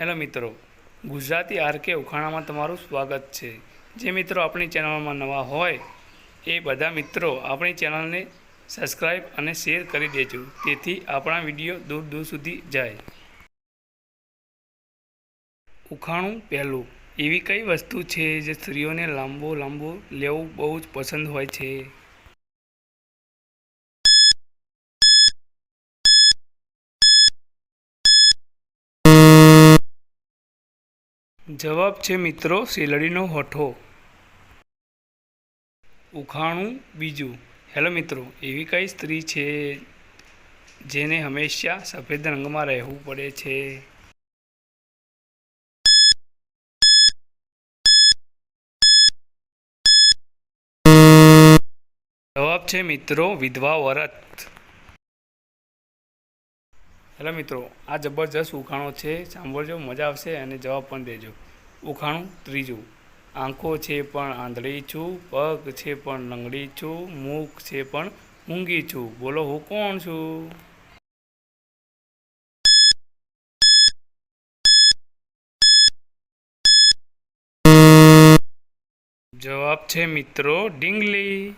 Hello મિત્રો, Gujarati RK ઉખાણામાં તમારું સ્વાગત છે. જે મિત્રો આપણી ચેનલમાં નવા હોય, એ બધા મિત્રો આપણી ચેનલને સબસ્ક્રાઈબ અને શેર કરી દેજો, તેથી આપણા વીડિયો દૂર દૂર સુધી જાય. ઉખાણું પહેલું. એવી કઈ વસ્તુ છે જે સ્ત્રીઓને લાંબો લાંબો લેવું બહુ જ પસંદ હોય છે? જવાબ છે મિત્રો શેલડીનો હોઠો. ઉખાણું બીજું. હેલો મિત્રો, એવી કઈ સ્ત્રી છે જેને હંમેશા સફેદ રંગમાં રહેવું પડે છે? જવાબ છે મિત્રો વિધવા વરત. હેલો મિત્રો, આ જબરજસ્ત ઉખાણો છે. સાંભળજો, મજા આવશે અને જવાબ પણ દેજો. ઉખાણું ત્રીજું. આંખો છે પણ આંધળી છું, પગ છે પણ લંગડી છું મુખ છે પણ મૂંગી છું. બોલો, હું કોણ છું? જવાબ છે મિત્રો ડીંગલી.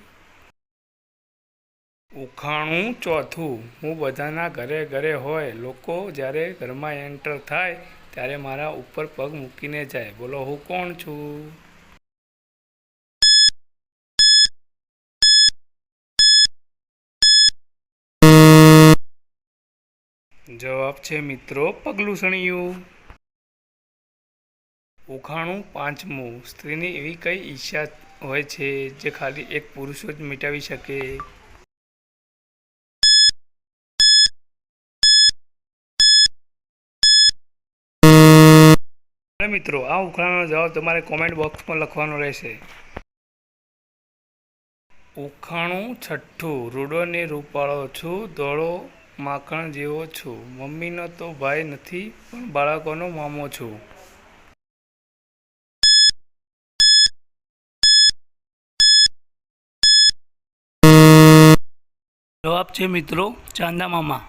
ઉખાણું ચોથું. હું બધાના ઘરે ઘરે હોય. લોકો જ્યારે ઘરમાં એન્ટર થાય, ત્યારે મારા ઉપર પગ મૂકીને જાય. બોલો, હું કોણ છું? જવાબ છે, મિત્રો, પગલું સણિયું ઉખાણું પાંચમું. સ્ત્રીની એવી કઈ ઈચ્છા હોય છે, જે ખાલી એક પુરુષો જ મિટાવી શકે? મિત્રો, આ ઉખાણાનો જવાબ તમારે કોમેન્ટ બોક્સમાં લખવાનો રહેશે. ઉખાણું છઠ્ઠું રૂડોને રૂપાળો છું, દોડો માખણ જેવો છું. મમ્મીનો તો ભાઈ નથી, પણ બાળકોનો મામો છું. જવાબ છે મિત્રો, ચાંદા મામા.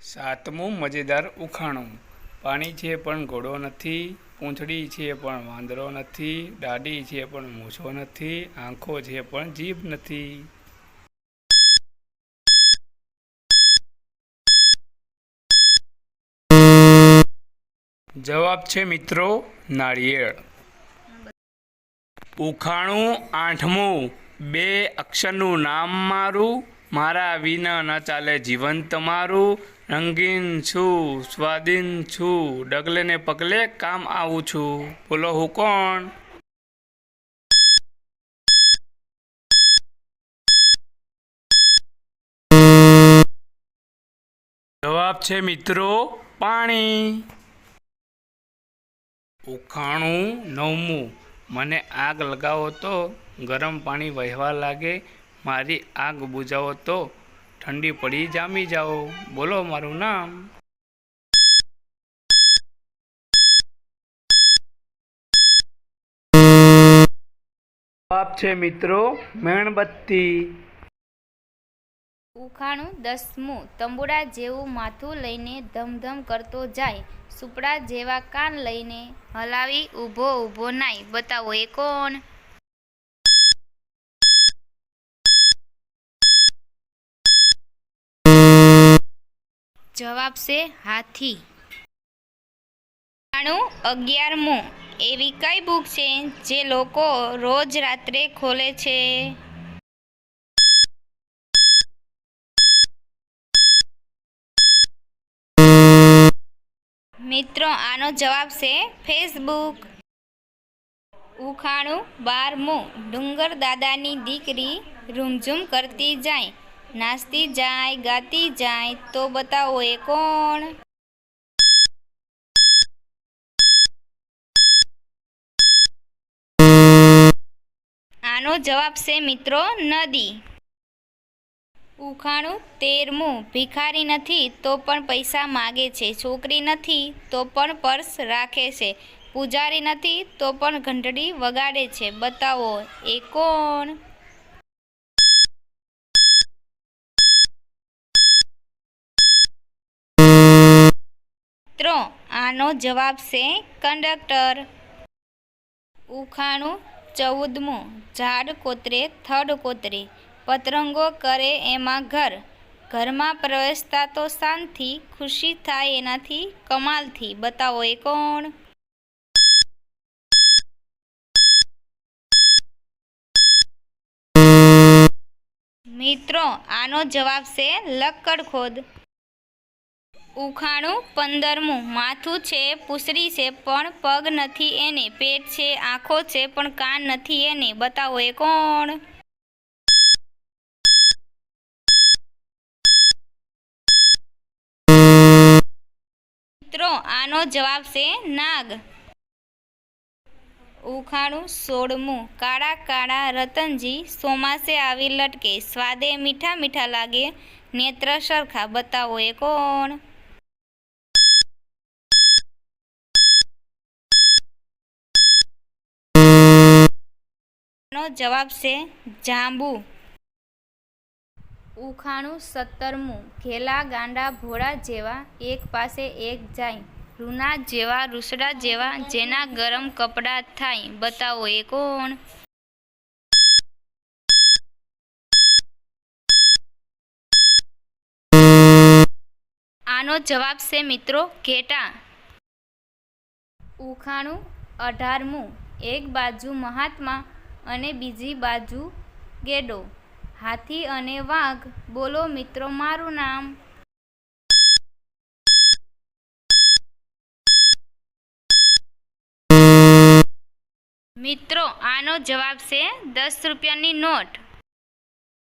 સાતમું મજેદાર ઉખાણું. પાણી છે પણ ઘોડો નથી, પૂંછડી છે પણ વાંદરો નથી, દાઢી છે પણ મૂછો નથી, આંખો છે પણ જીભ નથી. જવાબ છે મિત્રો નાળિયેર. ઉખાણું આઠમું, બે અક્ષરનું નામ મારું મારા વિના ન ચાલે જીવન તમારું રંગીન છું, સ્વાધીન છું, ડગલે ને પગલે કામ આવું છું. બોલો, હું કોણ? જવાબ છે મિત્રો, પાણી. ઉખાણું નવમું. મને આગ લગાવો તો ગરમ પાણી વહેવા લાગે. મારી આગ બુજાવો તો ઠંડી પડી જામી જાઓ. બોલો મારું નામ. જવાબ છે મિત્રો મીણબત્તી. ઉખાણું દસમું. તંબુડા જેવું માથું લઈને ધમધમ કરતો જાય. સુપડા જેવા કાન લઈને હલાવી ઊભો ઊભો નાય. બતાવો, એ કોણ? જવાબ છે હાથી. ઉખાણું અગિયારમું. એવી કઈ બુક છે જે લોકો રોજ રાત્રે ખોલે છે? મિત્રો, આનો જવાબ છે ફેસબુક. ઉખાણું બારમું. ડુંગર દાદાની દીકરી રૂમઝૂમ કરતી જાય. નાચતી જાય, ગાતી જાય, તો બતાવો એ કોણ? આનો જવાબ છે મિત્રો નદી. ઉખાણું તેરમું, ભિખારી નથી તો પણ પૈસા માગે છે. છોકરી નથી તો પણ પર્સ રાખે છે. પૂજારી નથી તો પણ ઘંટડી વગાડે છે. બતાવો એ કોણ? આનો જવાબ છે કંડક્ટર. ઉખાણું ચૌદમું, ઝાડ કોતરે, થડ કોતરે, પતરંગો કરે એમાં ઘર. ઘરમાં પ્રવેશતા તો શાંતિ, ખુશી થાય એનાથી, કમાલથી. બતાવો એ કોણ? મિત્રો, આનો જવાબ છે લક્કડ ખોદ. ઉખાણું પંદરમું. માથું છે, પૂસરી છે, પણ પગ નથી એને. પેટ છે, આંખો છે, પણ કાન નથી એને. બતાવો એ કોણ? મિત્રો, આનો જવાબ છે નાગ. ઉખાણું સોળમું. કાળા કાળા રતનજી સોમાસે આવી લટકે. સ્વાદે મીઠા મીઠા લાગે. નેત્ર સરખા. બતાવો એ કોણ? નો જવાબ છે જાંબુ. ઉખાણું સત્તરમું, ઘેલા ગાંડા ભોળા જેવા, એક પાસે એક જાય. રૂના જેવા, રૂસડા જેવા, જેના ગરમ કપડાં થાય. બતાવો, એ કોણ? આનો જવાબ છે મિત્રો, ઘેટા. ઉખાણું અઢારમું, એક બાજુ મહાત્મા અને બીજી બાજુ ગેડો. હાથી અને વાઘ. બોલો મિત્રો, મારું નામ? મિત્રો, આનો જવાબ છે દસ રૂપિયાની નોટ.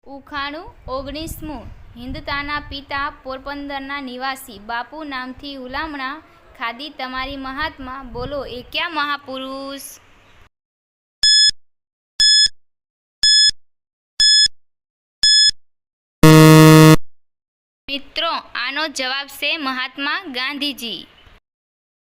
ઉખાણું ઓગણીસમું. હિન્દતાના પિતા પોરબંદરના નિવાસી. બાપુ નામથી હુલામણા ખાદી તમારી મહાત્મા. બોલો, એ ક્યાં મહાપુરુષ? મિત્રો આનો જવાબ છે મહાત્મા ગાંધીજી.